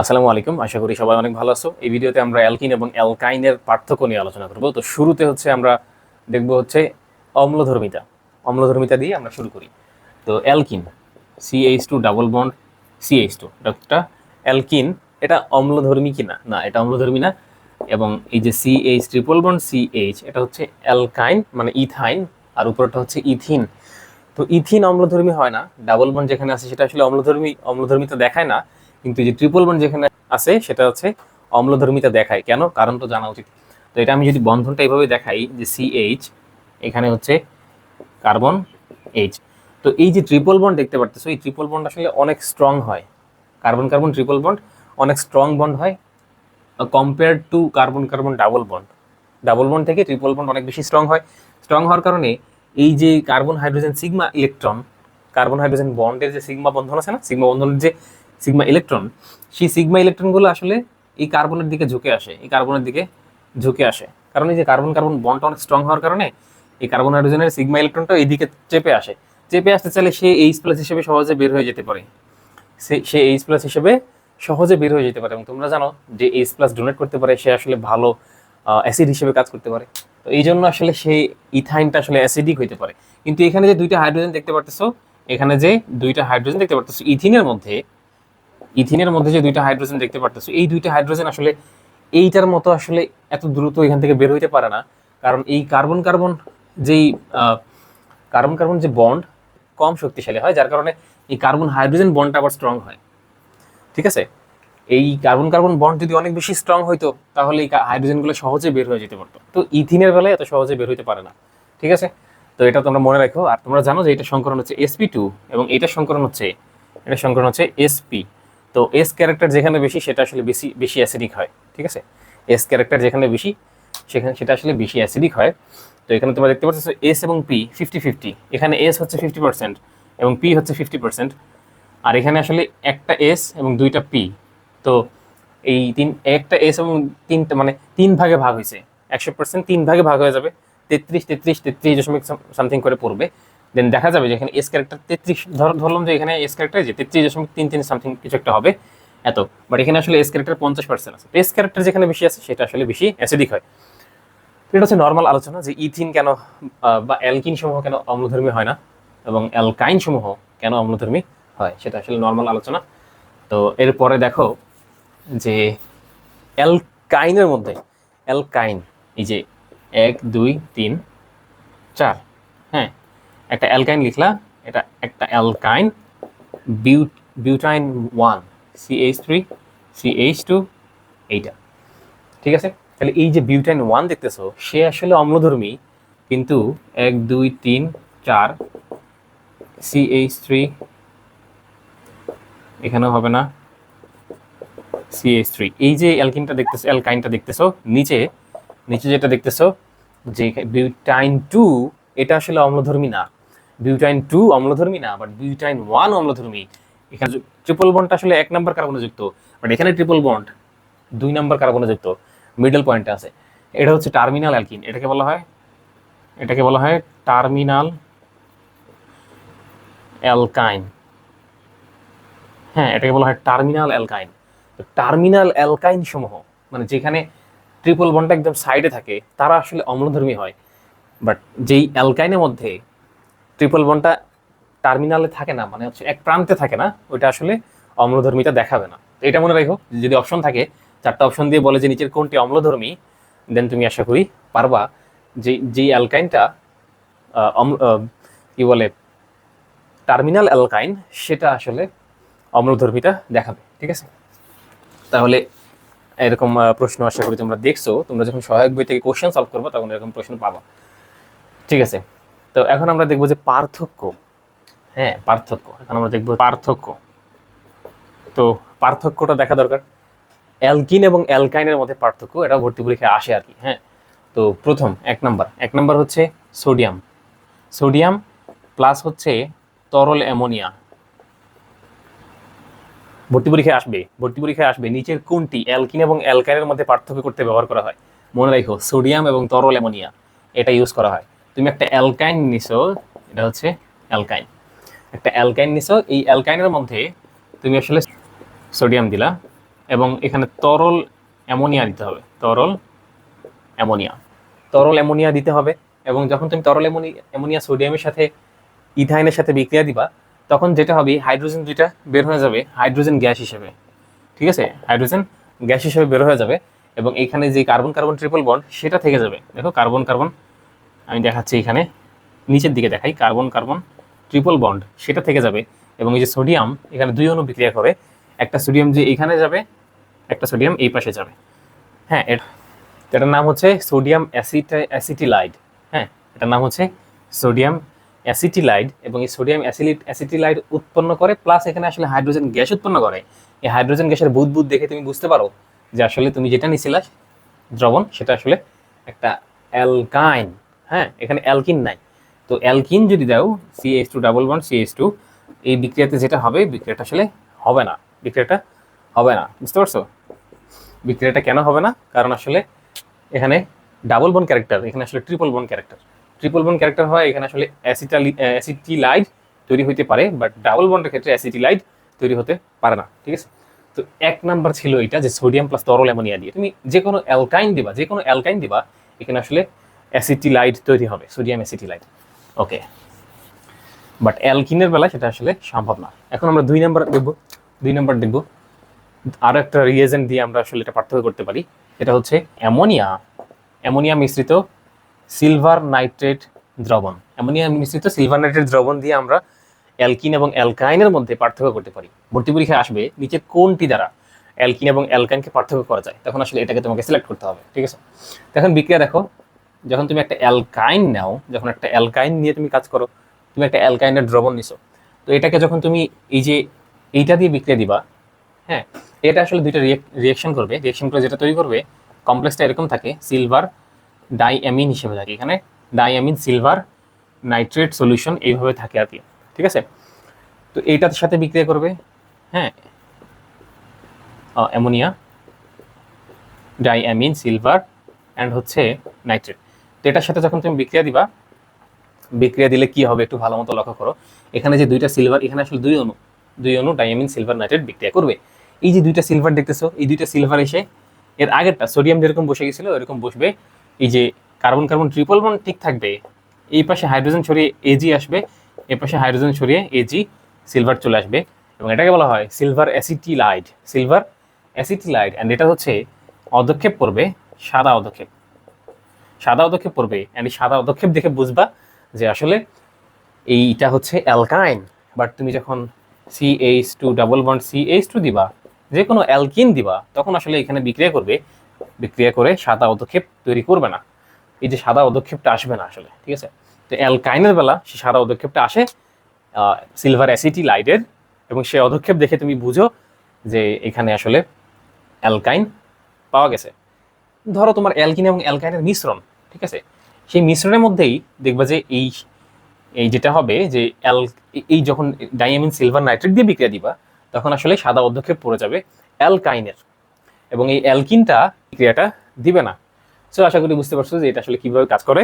আসসালামু আলাইকুম। আশা করি সবাই অনেক ভালো আছো। এই ভিডিওতে আমরা অ্যালকিন এবং অ্যালকাইনের পার্থক্য নিয়ে আলোচনা করব। তো শুরুতে হচ্ছে আমরা দেখব হচ্ছে অম্লধর্মিতা। অম্লধর্মিতা দিয়ে আমরা শুরু করি। তো alkene CH two double bond CH two একটা অ্যালকিন, এটা অম্লধর্মী কিনা? না, এটা অম্লধর্মী না। এবং এই যে সিএইচ ট্রিপল বন্ড সিএইচ এটা হচ্ছে অ্যালকাইন মানে ইথাইন, আর উপরটা হচ্ছে ইথিন। তো ইথিন অম্লধর্মী হয় না। ডাবল বন্ড যেখানে আছে সেটা আসলে অম্লধর্মী অম্লধর্মিতা দেখায় না। কিন্তু যে ট্রিপল বন্ড যেখানে আছে, সেটা হচ্ছে অম্লধর্মিতা দেখায়। কেন? কারণ তো জানা উচিত। তো এটা আমি যদি বন্ধনটা এইভাবে দেখাই যে সিএইচ এখানে হচ্ছে কার্বন এইচ তো এই যে ট্রিপল বন্ড দেখতে পারতেছো, এই ট্রিপল বন্ড আসলে অনেক স্ট্রং হয়। কার্বন কার্বন ট্রিপল বন্ড অনেক স্ট্রং বন্ড হয় compare to carbon carbon double bond double bond থেকে ট্রিপল বন্ড অনেক বেশি স্ট্রং হয়। স্ট্রং হওয়ার কারণে এই যে carbon hydrogen sigma electron carbon hydrogen বন্ডের যে সিগমা বন্ধন আছে না সিগমা বন্ধনের যে সিগমা ইলেকট্রন সেই সিগমা ইলেকট্রনগুলো আসলে এই কার্বনের দিকে ঝুঁকে আসে, এই কার্বনের দিকে ঝুঁকে আসে। কারণ এই যে কার্বন কার্বন বন্ডটা অনেক স্ট্রং হওয়ার কারণে এই কার্বন হাইড্রোজেনের সিগমা ইলেকট্রনটা এইদিকে চেপে আসে। চেপে আসতে চাইলে সে এইচ প্লাস হিসেবে সহজে বের হয়ে যেতে পারে। সে সে এইচ প্লাস হিসেবে সহজে বের হয়ে যেতে পারে। এবং তোমরা জানো যে এইচ প্লাস ডোনেট করতে পারে, সে আসলে ভালো অ্যাসিড হিসেবে কাজ করতে পারে। তো এই জন্য আসলে সেই ইথাইনটা আসলে অ্যাসিডিক হইতে পারে। কিন্তু এখানে যে দুইটা হাইড্রোজেন দেখতে পারতেছো, এখানে যে দুইটা হাইড্রোজেন দেখতে পারতেছো ইথিনের মধ্যে ইথিনের মধ্যে যে দুইটা হাইড্রোজেন দেখতে পারতেছো, এই দুইটা হাইড্রোজেন আসলে এইটার মতো আসলে এত দ্রুত এখান থেকে বের হইতে পারে না। কারণ এই কার্বন কার্বন যেই কার্বন কার্বন যে বন্ড কম শক্তিশালী হয়, যার কারণে এই কার্বন হাইড্রোজেন বন্ডটা আবার স্ট্রং হয়। ঠিক আছে? এই কার্বন কার্বন বন্ড যদি অনেক বেশি স্ট্রং হইতো, তাহলে এই হাইড্রোজেনগুলো সহজে বের হয়ে যেতে পারতো। তো ইথিনের বেলায় এত সহজে বের হইতে পারে না। ঠিক আছে? তো এটা তোমরা মনে রাখো। আর তোমরা জানো যে এটা সংকরণ হচ্ছে এসপি টু এবং এটা সংকরণ হচ্ছে এটা সংকরণ হচ্ছে এসপি তো এস ক্যারেক্টার যেখানে বেশি, সেটা আসলে বেশি বেশি অ্যাসিডিক হয়, ঠিক আছে? এস ক্যারেক্টার যেখানে বেশি, সেখানে, সেটা আসলে বেশি অ্যাসিডিক হয়। তো এখানে তোমরা দেখতে পাচ্ছ এস এবং পি ফিফটি ফিফটি এখানে এস হচ্ছে ফিফটি পার্সেন্ট এবং পি হচ্ছে ফিফটি পার্সেন্ট আর এখানে আসলে একটা এস এবং দুইটা পি তো এই তিন, একটা এস এবং তিনটা মানে তিন ভাগে ভাগ হয়েছে। একশো পার্সেন্ট তিন ভাগে ভাগ হয়ে যাবে। তেত্রিশ তেত্রিশ তেত্রিশ দশমিক সামথিং করে পড়বে। দেন দেখা যাবে যে এখানে এস ক্যারেক্টার তেত্রিশ, ধর, ধরলাম যে এখানে এস ক্যারেক্টার যে তেত্রিশ দশমিক তিন তিন সামথিং কিছু একটা হবে, এত। বাট এখানে আসলে এস ক্যারেক্টার পঞ্চাশ পার্সেন্ট আছে। এস ক্যারেক্টার যেখানে বেশি আছে, সেটা আসলে বেশি অ্যাসিডিক হয়। এটা হচ্ছে নর্মাল আলোচনা যে ইথিন কেন বা অ্যালকিন সমূহ কেন অম্লধর্মী হয় না, এবং অ্যালকাইন সমূহ কেন অম্লধর্মী হয়, সেটা আসলে নর্মাল আলোচনা। তো এরপরে দেখো যে অ্যালকাইনের মধ্যে অ্যালকাইন এই যে এক, দুই, তিন, চার হ্যাঁ একটা অ্যালকাইন লিখলা, এটা একটা অ্যালকাইন বিউ butyne one CH three CH two এইটা। ঠিক আছে? তাহলে এই যে বিউটাইন ওয়ান দেখতেছো, সে আসলে অম্লধর্মী, কিন্তু এক, দুই, তিন, চার সিএইচ থ্রি এখানেও হবে না সিএইচ থ্রি এই যে অ্যালকিনটা দেখতেছো অ্যালকাইনটা দেখতেছো, নিচে নিচে যেটা দেখতেছো, যে বিউটাইন টু এটা আসলে অম্লধর্মী না। বিউটাইন টু অম্লধর্মী না বাট বিউটাইন ওয়ান অম্লধর্মী। এখানে ট্রিপল বন্ডটা আসলে এক নাম্বার কার্বনে যুক্ত বাট এখানে ট্রিপল বন্ড দুই নাম্বার কার্বনে যুক্ত। মিডল পয়েন্টে আছে। এটা হচ্ছে টার্মিনাল অ্যালকিন এটাকে বলা হয় এটাকে বলা হয় টার্মিনাল অ্যালকাইন হ্যাঁ এটাকে বলা হয় টার্মিনাল অ্যালকাইন তো টার্মিনাল অ্যালকাইন সমূহ মানে যেখানে ট্রিপল বন্ডটা একদম সাইডে থাকে, তারা আসলে অম্লধর্মী হয়। বাট যেই অ্যালকাইনের মধ্যে ট্রিপল বন্ডটা টার্মিনালে থাকে না মানে হচ্ছে এক প্রান্তে থাকে না, ওইটা আসলে অম্লধর্মীটা দেখাবে না। এটা মনে রাখো, যদি অপশন থাকে, চারটা অপশন দিয়ে বলে যে নিচের কোনটি অম্লধর্মী দেন তুমি আশা করি পারবা যে যেই অ্যালকাইনটা কি বলে টার্মিনাল অ্যালকাইন সেটা আসলে অম্লধর্মীটা দেখাবে, ঠিক আছে? তাহলে এরকম প্রশ্ন আশা করি তোমরা দেখছ, তোমরা যখন সহায়ক বই থেকে কোশ্চেন সলভ করবে, তখন এরকম প্রশ্ন পাবা। ঠিক আছে? তো এখন আমরা দেখব যে পার্থক্য। হ্যাঁ পার্থক্য। এখন আমরা দেখব পার্থক্য। তো পার্থক্যটা দেখা দরকার। অ্যালকিন এবং অ্যালকাইনের মধ্যে পার্থক্য, এটা ভর্তি পরীক্ষায় আসে আর কি হ্যাঁ। তো প্রথম, এক নাম্বার। এক নাম্বার হচ্ছে সোডিয়াম। সোডিয়াম প্লাস হচ্ছে তরল অ্যামোনিয়া। ভর্তি পরীক্ষায় আসবে, ভর্তি পরীক্ষায় আসবে। নিচের কোনটি? অ্যালকিন এবং অ্যালকাইনের মধ্যে পার্থক্য করতে ব্যবহার করা হয়। মনে রাখো, সোডিয়াম এবং তরল অ্যামোনিয়া, এটা ইউজ করা হয়। তুমি একটা অ্যালকাইন নিছো, এটা হচ্ছে অ্যালকাইন। একটা অ্যালকাইন নিছো, এই অ্যালকাইনের মধ্যে তুমি আসলে সোডিয়াম দিলা এবং এখানে তরল অ্যামোনিয়া দিতে হবে, তরল অ্যামোনিয়া। তরল অ্যামোনিয়া দিতে হবে এবং যখন তুমি তরল অ্যামোনিয়া সোডিয়ামের সাথে ইথাইনের সাথে বিক্রিয়া দিবা, তখন যেটা হবে, হাইড্রোজেন দুইটা বের হয়ে যাবে, হাইড্রোজেন গ্যাস হিসেবে। ঠিক আছে? হাইড্রোজেন গ্যাস হিসেবে বের হয়ে যাবে এবং এখানে যে কার্বন কার্বন ট্রিপল বন্ড সেটা থেকে যাবে। দেখো কার্বন কার্বন আমি দেখাচ্ছি এখানে। নিচের দিকে দেখাই, কার্বন কার্বন ট্রিপল বন্ড সেটা থেকে যাবে। এবং এই যে সোডিয়াম এখানে দুই অণু বিক্রিয়া করে। একটা সোডিয়াম যে এখানে যাবে, একটা সোডিয়াম এই পাশে যাবে। হ্যাঁ এটার নাম হচ্ছে সোডিয়াম অ্যাসিটা অ্যাসিটিলাইড হ্যাঁ এটার নাম হচ্ছে সোডিয়াম অ্যাসিটিলাইড এবং এই সোডিয়াম অ্যাসিলিট অ্যাসিটিলাইড উৎপন্ন করে প্লাস এখানে আসলে হাইড্রোজেন গ্যাস উৎপন্ন করে। এই হাইড্রোজেন গ্যাসের বুদ বুদ দেখে তুমি বুঝতে পারো যে আসলে তুমি যেটা নিছিলা দ্রবণ, সেটা আসলে একটা অ্যালকাইন হ্যাঁ এখানে অ্যালকিন নাই। তো অ্যালকিন যদি দাও C H two double one C H two এই বিক্রিয়াতে যেটা হবে, বিক্রিয়াটা আসলে হবে না। বিক্রিয়াটা হবে না। বুঝতে পারছ? বিক্রিয়াটা কেন হবে না? কারণ আসলে এখানে ডাবল বন ক্যারেক্টার এখানে আসলে ট্রিপল বন ক্যারেক্টার ট্রিপল বন ক্যারেক্টার হয়, এখানে আসলে অ্যাসিটালি অ্যাসিটিলাইড তৈরি হতে পারে বাট ডাবল বন্ডের ক্ষেত্রে অ্যাসিটিলাইড তৈরি হতে পারে না, ঠিক আছে? তো এক নাম্বার ছিল এটা যে সোডিয়াম প্লাস তরল অ্যামোনিয়া দিয়ে। তুমি যে কোনো অ্যালকাইন দিবা যে কোনো অ্যালকাইন দিবা, এখানে আসলে অ্যাসিটিলাইড তৈরি হবে, সোডিয়াম অ্যাসিটিলাইড ওকে বাট অ্যালকিনের বেলা সেটা আসলে সম্ভব না। এখন আমরা দুই নাম্বার দেখব, দুই নাম্বার দেখব। আরও একটা রিয়েজেন্ট দিয়ে আমরা আসলে এটা পার্থক্য করতে পারি। এটা হচ্ছে অ্যামোনিয়া। অ্যামোনিয়া মিশ্রিত সিলভার নাইট্রেট দ্রবণ। অ্যামোনিয়া মিশ্রিত সিলভার নাইট্রেট দ্রবণ দিয়ে আমরা অ্যালকিন এবং অ্যালকাইনের মধ্যে পার্থক্য করতে পারি। ভর্তি পরীক্ষায় আসবে নিচে কোনটি দ্বারা অ্যালকিন এবং অ্যালকাইনকে পার্থক্য করা যায়। তখন আসলে এটাকে তোমাকে সিলেক্ট করতে হবে। ঠিক আছে? এখন বিক্রিয়া দেখো। যখন তুমি একটা অ্যালকাইন নাও, যখন একটা অ্যালকাইন নিয়ে তুমি কাজ করো, তুমি একটা অ্যালকাইনের দ্রবণ নিছো, তো এটাকে যখন তুমি এই যে এইটা দিয়ে বিক্রিয়া দিবা হ্যাঁ এটা আসলে দুইটা রিয়াকশন করবে। রিয়াকশন করে যেটা তৈরি করবে কমপ্লেক্সটা এরকম থাকে সিলভার ডাইঅ্যামিন হিসেবে থাকে। এখানে ডাইঅ্যামিন সিলভার নাইট্রেট সলিউশন এইভাবে থাকে আর কি, ঠিক আছে? তো এইটার সাথে বিক্রিয়া করবে হ্যাঁ অ্যামোনিয়া ডাইঅ্যামিন সিলভার অ্যান্ড হচ্ছে নাইট্রেট তো এটার সাথে যখন তুমি বিক্রিয়া দিবা, বিক্রিয়া দিলে কি হবে একটু ভালো মতো লক্ষ্য করো। এখানে যে দুইটা সিলভার এখানে আসলে দুই অণু দুই অণু ডায়ামিন সিলভার নাইট্রেট বিক্রিয়া করবে। এই যে দুইটা সিলভার দেখতেছো, এই দুইটা সিলভার এসে এর আগেরটা সোডিয়াম যেরকম বসে গেছিল এরকম বসবে। এই যে কার্বন কার্বন ট্রিপল বন্ড ঠিক থাকবে। এই পাশে হাইড্রোজেন ছড়িয়ে এজি আসবে, এ পাশে হাইড্রোজেন ছড়িয়ে এজি সিলভার চলে আসবে। এবং এটাকে বলা হয় silver acetylide silver acetylide and এটা হচ্ছে অদক্ষেপ পড়বে সাদা অদক্ষেপ সাদা অদক্ষেপ পড়বে অ্যান্ড এই সাদা অদক্ষেপ দেখে বুঝবা যে আসলে এইটা হচ্ছে অ্যালকাইন। বাট তুমি যখন C H two double bond C H two দিবা যে কোনো অ্যালকিন দিবা, তখন আসলে এখানে বিক্রিয়া করবে। বিক্রিয়া করে সাদা অদক্ষেপ তৈরি করবে না। এই যে সাদা অদক্ষেপটা আসবে না আসলে, ঠিক আছে? তো অ্যালকাইনের বেলা সে সাদা অদক্ষেপটা আসে সিলভার অ্যাসিটি লাইটের এবং সে অদক্ষেপ দেখে তুমি বুঝো যে এখানে আসলে অ্যালকাইন পাওয়া গেছে। ধরো তোমার অ্যালকিন এবং অ্যালকাইনের মিশ্রণ। ঠিক আছে? সেই মিশ্রণের মধ্যেই দেখবা যে এই এই যেটা হবে যে অ্যাল, এই যখন ডাইয়ামিন সিলভার নাইট্রেট দিয়ে বিক্রিয়া দিবা, তখন আসলে সাদা অধ্যক্ষেপ পড়ে যাবে অ্যালকাইনের। এবং এই অ্যালকিনটা বিক্রিয়াটা দিবে না। সো আশা করি বুঝতে পারছ যে এটা আসলে কীভাবে কাজ করে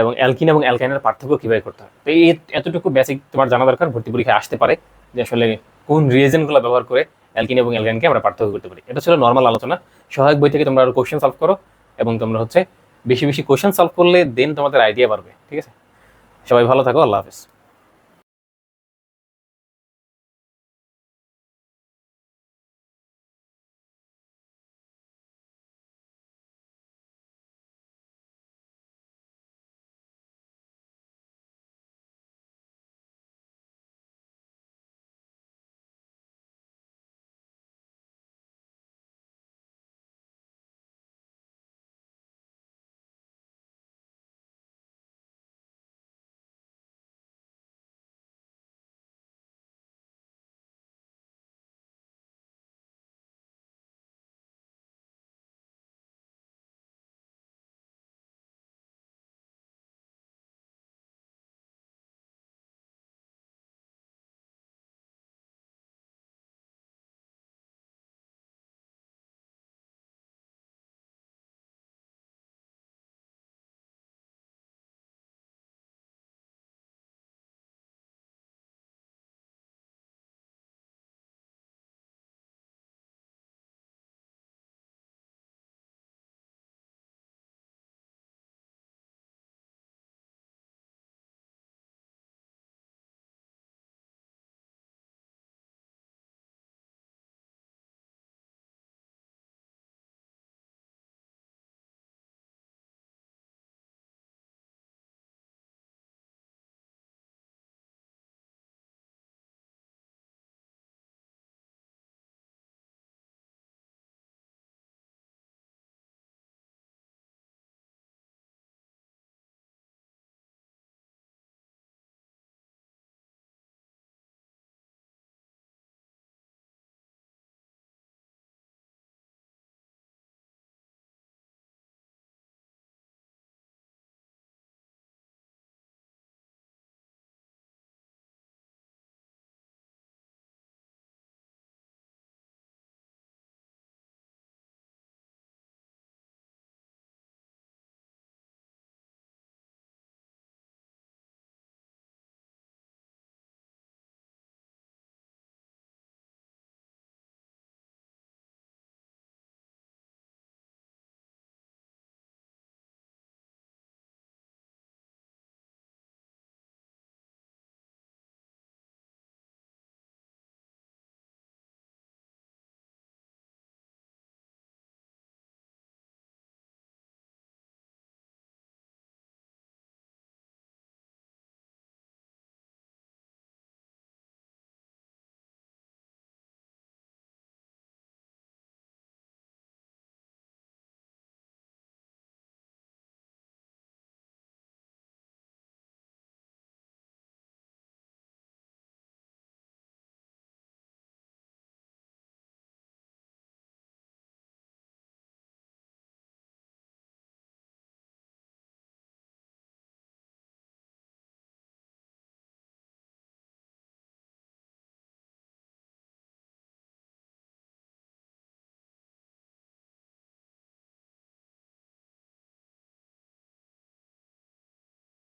এবং অ্যালকিন এবং অ্যালকাইনের পার্থক্য কীভাবে করতে হয়। তো এই এতটুকু বেসিক তোমার জানা দরকার, ভর্তি পরীক্ষায় আসতে পারে যে আসলে কোন রিয়েজেন্টগুলো ব্যবহার করে অ্যালকিন এবং অ্যালকাইনকে আমরা পার্থক্য করতে পারি। এটা ছিল নর্মাল আলোচনা। সহায়ক বই থেকে তোমরা আরও কোশ্চেন সলভ করো, এবং তোমরা হচ্ছে বেশি বেশি কোয়েশন সলভ করলে দেন তোমাদের আইডিয়া বাড়বে, ঠিক আছে? সবাই ভালো থাকো, আল্লাহ হাফেজ।